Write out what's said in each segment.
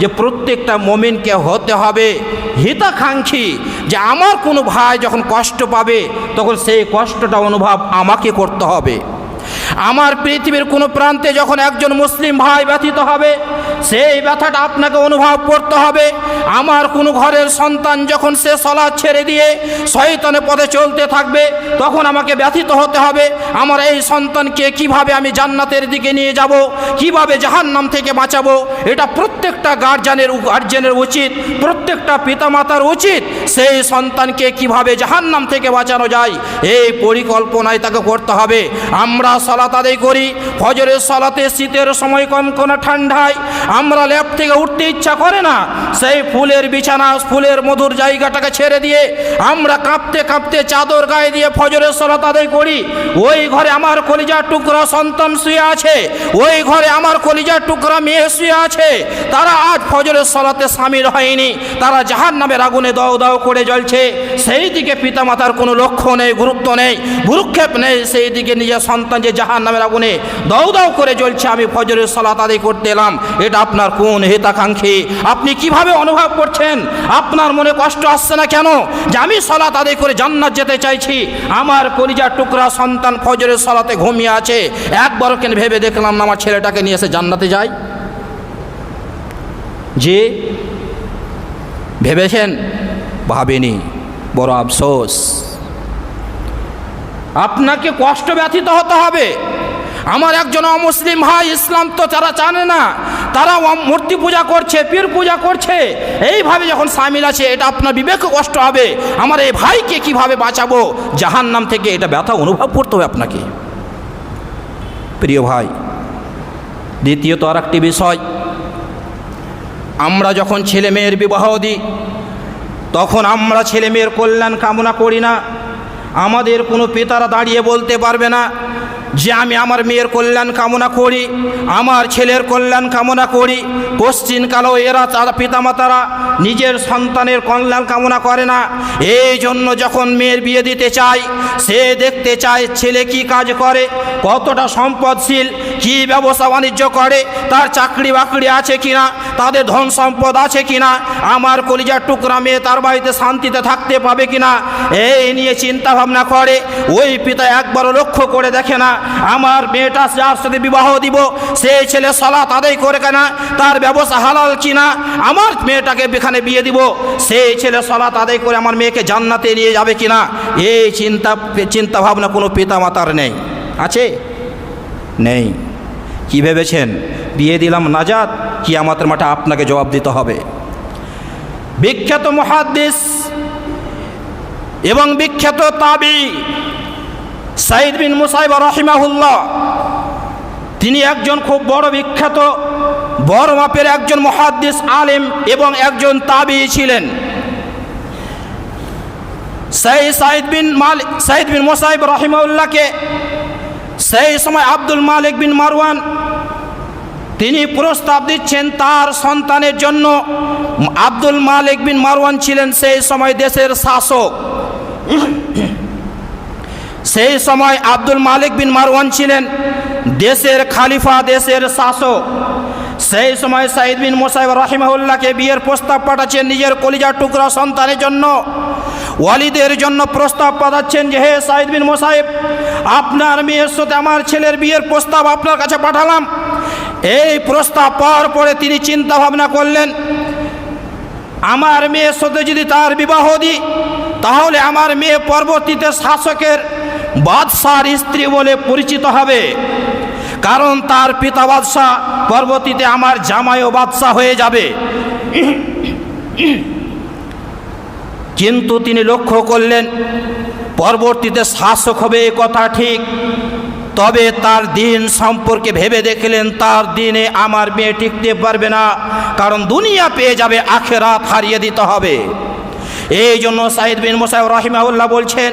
যে প্রত্যেকটা মোমেনকে হতে হবে হিতাকাঙ্ক্ষী, যে আমার কোনো ভাই যখন কষ্ট পাবে, তখন সেই কষ্টটা অনুভব আমাকে করতে হবে। আমার পৃথিবীর কোনো প্রান্তে যখন একজন মুসলিম ভাই ব্যথিত হবে সেই ব্যথাটা আপনাকে অনুভব করতে হবে। আমার কোনো ঘরের সন্তান যখন সে সলা ছেড়ে দিয়ে শয়তানের পথে চলতে থাকবে, তখন আমাকে ব্যথিত হতে হবে। আমার এই সন্তানকে কীভাবে আমি জান্নাতের দিকে নিয়ে যাব, কীভাবে জাহান্নাম থেকে বাঁচাবো, এটা প্রত্যেকটা গার্জিয়ানের গার্জেনের উচিত, প্রত্যেকটা পিতামাতার উচিত সেই সন্তানকে কীভাবে জাহান্নাম থেকে বাঁচানো যায়, এই পরিকল্পনায় তাকে করতে হবে। আমরা সলাত আদায় করি, ফজরের সলাতে শীতের সময় কম কোনো ঠান্ডায় আমরা ল্যাব থেকে উঠতে ইচ্ছা করে না। সেই ফুলের বিছানা, ফুলের মধুর জায়গাটাকে ছেড়ে দিয়ে আমরা কাঁপতে কাঁপতে চাদর গায়ে দিয়ে ফজরের সলাত আদায় করি। ওই ঘরে আমার কলিজার টুকরা সন্তান শুয়ে আছে। ওই ঘরে আমার কলিজার টুকরা মেয়ে শুয়ে আছে। তারা আজ ফজরের সলাতে সামিল হয়নি। তারা জাহান নামের আগুনে দাও দাও করে জ্বলছে। সেই দিকে পিতামাতার কোনো লক্ষ্য নেই, গুরুত্ব নেই, ভুরুক্ষেপ নেই। সেই দিকে নিজের সন্তান যে জাহান নামের আগুনে দাও দাও করে জ্বলছে, আমি ফজরের সলাত আদায় করতে এলাম। এটা আপনার কোন হিতাকাঙ্ক্ষী? আপনি কীভাবে অনুভব করছেন? আপনার মনে কষ্ট আসছে না কেন? যে আমি সলাত আদায় করে জান্নাত যেতে চাইছি, আমার কলিজার টুকরা সন্তান ফজরের সলাতে ঘুমিয়ে আছে। একবার কেন ভেবে দেখলাম না আমার ছেলেটাকে নিয়ে এসে জান্নাতে যাই যে ভেবেছেন, ভাবেনি, বড় আফসোস। আপনাকে কষ্ট ব্যথিত হতে হবে। আমার একজন অমুসলিম ভাই ইসলাম তো তারা জানে না। তারা মূর্তি পূজা করছে, পীর পূজা করছে। এইভাবে যখন সামিল আছে, এটা আপনার বিবেকে কষ্ট হবে। আমার এই ভাইকে কীভাবে বাঁচাবো? জাহান্নাম থেকে এটা ব্যথা অনুভব করতে হবে আপনাকে। প্রিয় ভাই, দ্বিতীয়ত আর একটি বিষয়। আমরা যখন ছেলে মেয়ের বিবাহ দিই, তখন আমরা ছেলে মেয়ের কল্যাণ কামনা করি না। আমাদের কোনো পিতারা দাঁড়িয়ে বলতে পারবে না যে আমি আমার মেয়ের কল্যাণ কামনা করি, আমার ছেলের কল্যাণ কামনা করি পশ্চিমকালেও এরা তারা পিতামাতারা নিজের সন্তানের কল্যাণ কামনা করে না। এই জন্য যখন মেয়ের বিয়ে দিতে চায়, সে দেখতে চায় ছেলে কি কাজ করে, কতটা সম্পদশীল, কি ব্যবসা বাণিজ্য করে, তার চাকরি বাকরি আছে কিনা, তাদের ধন সম্পদ আছে কিনা, আমার কলিজার টুকরা মেয়ে তার বাড়িতে শান্তিতে থাকতে পাবে কিনা, এই নিয়ে চিন্তা ভাবনা করে, ওই পিতা একবারও লক্ষ্য করে দেখে না আমার মেয়েটা যার সাথে বিবাহ দিব, সেই ছেলে সলাত আদায় করে কেনা, তার ব্যবসা হালাল কিনা, আমার মেয়েটাকে এখানে বিয়ে দিব, সেই ছেলে সলাত আদায় করে আমার মেয়েকে জান্নাতে নিয়ে যাবে কিনা, এই চিন্তা চিন্তা ভাবনা কোনো পিতা মাতার নেই। আছে? নেই। কি ভেবেছেন? বিয়ে দিলাম নাজাদ কি আমাদের মাঠে আপনাকে জবাব দিতে হবে। বিখ্যাত মহাদ্দিস এবং বিখ্যাত তাবি সাইদ বিন মুসাইব রহিমাহুল্লাহ। তিনি একজন খুব বড় বিখ্যাত, বড় মাপের একজন মহাদ্দিস আলেম এবং একজন তাবি ছিলেন। সেই সাইদ বিন মাল সাইদ বিন মোসাইব রহিমাউল্লাহকে সেই সময় আব্দুল মালিক বিন মারওয়ান তিনি প্রস্তাব দিচ্ছেন তার সন্তানের জন্য। আব্দুল মালিক বিন মারওয়ান ছিলেন সেই সময় দেশের শাসক। সেই সময় আব্দুল মালিক বিন মারওয়ান ছিলেন দেশের খালিফা, দেশের শাসক। সেই সময় সাইদ বিন মোসাইব রাহিমাহুল্লাহকে বিয়ের প্রস্তাব পাঠাচ্ছেন নিজের কলিজার টুকরা সন্তানের জন্য। ওয়ালিদের জন্য প্রস্তাব পাঠাচ্ছেন যে, হে সাইদ বিন মোসাইব, আপনার মেয়ের সাথে আমার ছেলের বিয়ের প্রস্তাব আপনার কাছে পাঠালাম। এই প্রস্তাব পাওয়ার পরে তিনি চিন্তা ভাবনা করলেন, আমার মেয়ের সাথে যদি তার বিবাহ দিই, তাহলে আমার মেয়ে পরবর্তীতে শাসকের বাদশার স্ত্রী বলে পরিচিত হবে। কারণ তার পিতা বাদশাহ পরবর্তীতে আমার জামাইও বাদশাহ হয়ে যাবে। কিন্তু তিনি লক্ষ্য করলেন, পরবর্তীতে শাসক হবে এ কথা ঠিক। তবে তার দিন সম্পর্কে ভেবে দেখলেন, তার দিনে আমার মেয়ে টিকতে পারবে না, কারণ দুনিয়া পেয়ে যাবে, আখেরাত হারিয়ে দিতে হবে। এই জন্য সাইদ বিন মোসাইব রহিমাউল্লাহ বলছেন,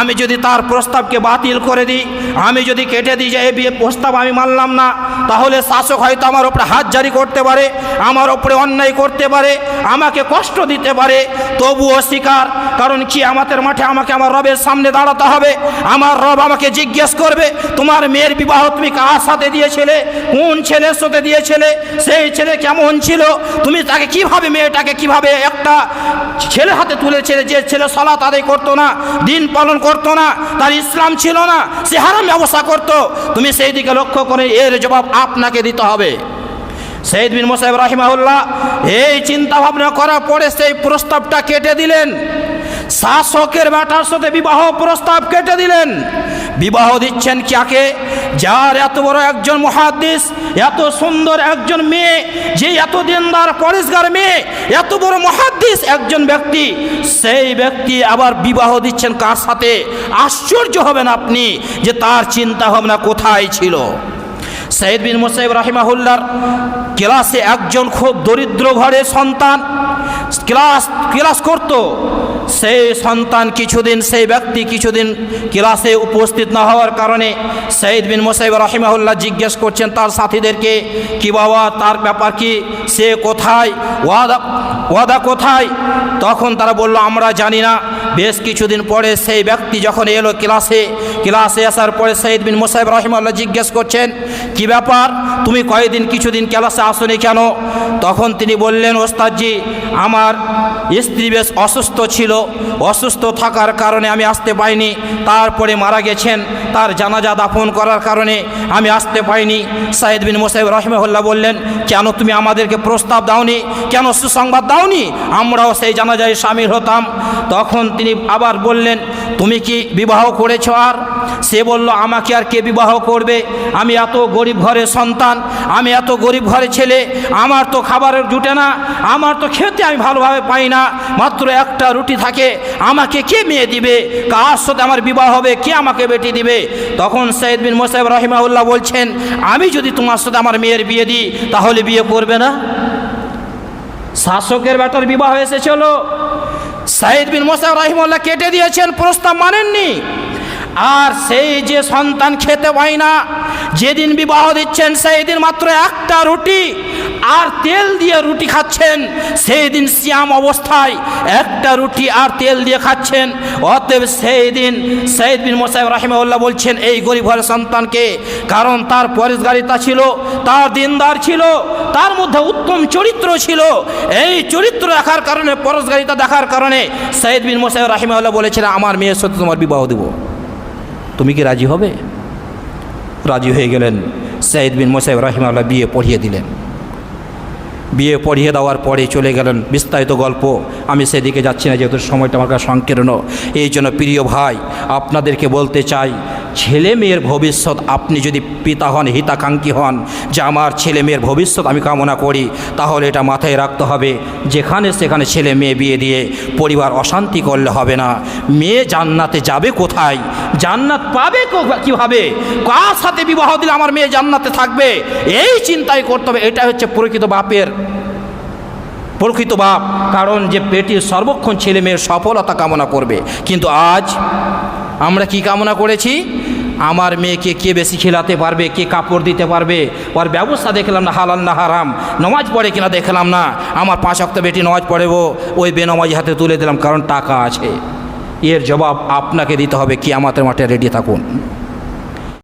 আমি যদি তার প্রস্তাবকে বাতিল করে দিই, আমি যদি কেটে দিই যে এই প্রস্তাব আমি মানলাম না, তাহলে শাসক হয়তো আমার ওপরে হাত জারি করতে পারে, আমার ওপরে অন্যায় করতে পারে, আমাকে কষ্ট দিতে পারে, তবুও স্বীকার কারণ কি আমাদের মাঠে আমাকে আমার রবের সামনে দাঁড়াতে হবে, আমার রব আমাকে জিজ্ঞেস করবে, তোমার মেয়ের বিবাহ তুমি কার সাথে দিয়েছিলে, কোন ছেলের সাথে দিয়েছিলে, সেই ছেলে কেমন ছিল, তুমি তাকে কীভাবে, মেয়েটাকে কীভাবে একটা ছেলে হাতে তুলে ছেড়ে যে ছেলে সলাত আদায় করতো না, দিন পালন করতো না, তার ইসলাম ছিল না, সে হারাম ব্যবস্থা করতো। তুমি সেই দিকে লক্ষ্য করে এর জবাব আপনাকে দিতে হবে। সৈয়দ বিন মোসাইব রাহিমাহুল্লাহ, এই চিন্তা ভাবনা করার পরে সেই প্রস্তাবটা কেটে দিলেন। শাসকের বেটার সাথে বিবাহ প্রস্তাব কেটে দিলেন। বিবাহ দিচ্ছেন কাকে যার এত বড় একজন মহাদিস এত সুন্দর একজন মেয়ে, যে এত দিনদার, পরিষ্কার মেয়ে, এত বড় মহাদিস একজন ব্যক্তি, সেই ব্যক্তি আবার বিবাহ দিচ্ছেন কার সাথে? আশ্চর্য হবেন আপনি যে তার চিন্তা ভাবনা কোথায় ছিল। সৈয়দ বিন মুসাইব রাহিমাহুল্লার ক্লাসে একজন খুব দরিদ্র ঘরের সন্তান ক্লাস ক্লাস করত। সেই সন্তান কিছুদিন, সেই ব্যক্তি কিছুদিন ক্লাসে উপস্থিত না হওয়ার কারণে সৈয়দ বিন মুসাইব রাহিমাহুল্লাহ জিজ্ঞেস করছেন, তার সাথীদেরকে কি বাবা, তার ব্যাপার কি? সে কোথায়? ওয়াদা ওয়াদা কোথায়? তখন তারা বলল, আমরা জানি না। বেশ কিছুদিন পরে সেই ব্যক্তি যখন এলো ক্লাসে ক্লাসে আসার পরে সৈয়দ বিন মুসাইব রহিমাল্লাহ জিজ্ঞেস করছেন, কি ব্যাপার? তুমি কয়েকদিন কিছুদিন ক্লাসে আসনি কেন? তখন তিনি বললেন, ওস্তাদজি, আমার স্ত্রী বেশ অসুস্থ ছিল। অসুস্থ থাকার কারণে আমি আসতে পাইনি। তারপরে মারা গেছেন। তার জানাজা দাফন করার কারণে আমি আসতে পাইনি। সাইদ বিন মোসাইব রহমহল্লা বললেন, কেন তুমি আমাদেরকে প্রস্তাব দাওনি? কেন সুসংবাদ দাওনি? আমরাও সেই জানাজায় সামিল হতাম। তখন তিনি আবার বললেন, তুমি কি বিবাহ করেছ আর? সে বলল, আমাকে আর কে বিবাহ করবে? আমি এত গরিব ঘরের সন্তান, আমি এত গরিব ঘরের ছেলে, আমার তো খাবারের জুটে না, আমার তো খেতে আমি ভালোভাবে পাই না, মাত্র একটা রুটি থাকে, আমাকে কে মেয়ে দিবে? কার সাথে আমার বিবাহ হবে? কে আমাকে বেটি দিবে? তখন সৈয়দ বিন মোসাইব রহিমাউল্লাহ বলছেন, আমি যদি তোমার সাথে আমার মেয়ের বিয়ে দিই, তাহলে বিয়ে করবে না? শাসকের বেটার বিবাহ এসেছিল। সাইদ বিন মোসাইব রহিমুল্লাহ কেটে দিয়েছেন, প্রস্তাব মানেননি। আর সেই যে সন্তান খেতে পায় না, যেদিন বিবাহ দিচ্ছেন সেই দিন মাত্র একটা রুটি, আর তেল দিয়ে রুটি খাচ্ছেন সেই দিন শ্যাম অবস্থায় একটা রুটি আর তেল দিয়ে খাচ্ছেন। অতএব সেই দিন সৈয়দ বিন মোসাইব রাহিমাউল্লাহ বলছেন, এই গরিব ঘরের সন্তানকে, কারণ তার পরেশগারিতা ছিল, তার দিনদার ছিল, তার মধ্যে উত্তম চরিত্র ছিল, এই চরিত্র দেখার কারণে পরশগারিতা দেখার কারণে সৈয়দ বিন মোসাইব রাহিমাউল্লাহ বলেছিলেন আমার মেয়ের সাথে তোমার বিবাহ দেবো তুমি কি রাজি হবে? রাজি হয়ে গেলেন। সাইদ বিন মোসাইব রাহিমাল্লাহ বিয়ে পড়িয়ে দিলেন। বিয়ে পড়িয়ে দেওয়ার পরে চলে গেলেন। বিস্তারিত গল্প আমি সেদিকে যাচ্ছি না, যেহেতু সময়টা আমার কাছে সংকীর্ণ। এই জন্য প্রিয় ভাই, আপনাদেরকে বলতে চাই ছেলে মেয়ের ভবিষ্যৎ, আপনি যদি পিতা হন, হিতাকাঙ্ক্ষী হন, যে আমার ছেলে মেয়ের ভবিষ্যৎ আমি কামনা করি, তাহলে এটা মাথায় রাখতে হবে, যেখানে সেখানে ছেলে মেয়ে বিয়ে দিয়ে পরিবার অশান্তি করলে হবে না। মেয়ে জান্নাতে যাবে কোথায়? জান্নাত পাবে কীভাবে? কার সাথে বিবাহ দিলে আমার মেয়ে জান্নাতে থাকবে? এই চিন্তাই করতে হবে এটা হচ্ছে প্রকৃত বাপের, প্রকৃত বাপ। কারণ যে পেটির সর্বক্ষণ ছেলে মেয়ের সফলতা কামনা করবে। কিন্তু আজ আমরা কি কামনা করেছি? আমার মেয়েকে কে বেশি খেলাতে পারবে, কে কাপড় দিতে পারবে? ওর ব্যবস্থা দেখলাম না, হালাল না হারাম। নমাজ পড়ে কিনা দেখলাম না। আমার পাঁচ অক্ত বেটি নমাজ পড়েবো ওই বেনমাজি হাতে তুলে দিলাম, কারণ টাকা আছে। এর জবাব আপনাকে দিতে হবে কি আমাদের মাঠে রেডি থাকুন।